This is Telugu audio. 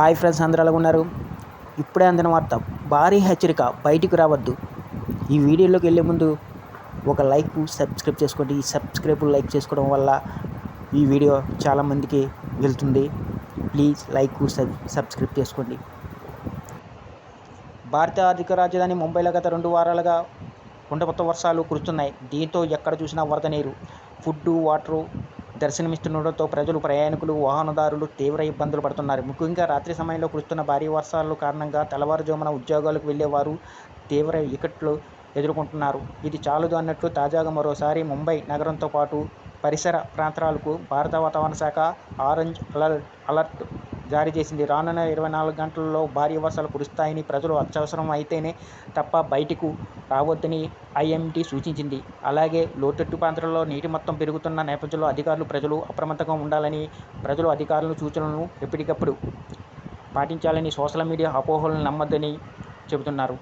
హాయ్ ఫ్రెండ్స్ అందరూ ఎలా ఉన్నారు? ఇప్పుడే అందిన వార్త భారీ హెచ్చరిక బయటికి రావద్దు. ఈ వీడియోలోకి వెళ్ళే ముందు ఒక లైక్ సబ్స్క్రైబ్ చేసుకోండి. ఈ సబ్స్క్రైబ్ లైక్ చేసుకోవడం వల్ల ఈ వీడియో చాలామందికి వెళ్తుంది. ప్లీజ్ లైక్ సబ్ సబ్స్క్రైబ్ చేసుకోండి. భారత ఆర్థిక రాజధాని ముంబైలో గత రెండు వారాలుగా కుండపోత వర్షాలు కురుస్తున్నాయి. దీంతో ఎక్కడ చూసినా వరద నీరు ఫుడ్ వాటరు దర్శనమిస్తుండటంతో ప్రజలు ప్రయాణికులు వాహనదారులు తీవ్ర ఇబ్బందులు పడుతున్నారు. ముఖ్యంగా రాత్రి సమయంలో కురుస్తున్న భారీ వర్షాల కారణంగా తెల్లవారుజామున ఉద్యోగాలకు వెళ్ళేవారు తీవ్ర ఇక్కట్లు ఎదుర్కొంటున్నారు. ఇది చాలదు అన్నట్లు తాజాగా మరోసారి ముంబై నగరంతో పాటు పరిసర ప్రాంతాలకు భారత వాతావరణ శాఖ ఆరెంజ్ అలర్ట్ అలర్ట్ జారీ చేసింది. రానున్న ఇరవై నాలుగు గంటల్లో భారీ వర్షాలు కురుస్తాయని ప్రజలు అత్యవసరం అయితేనే తప్ప బయటకు రావద్దని ఐఎండీ సూచించింది. అలాగే లోతట్టు ప్రాంతాల్లో నీటి మొత్తం పెరుగుతున్న నేపథ్యంలో అధికారులు ప్రజలు అప్రమత్తంగా ఉండాలని ప్రజలు అధికారుల సూచనలను ఎప్పటికప్పుడు పాటించాలని సోషల్ మీడియా అపోహలను నమ్మొద్దని చెబుతున్నారు.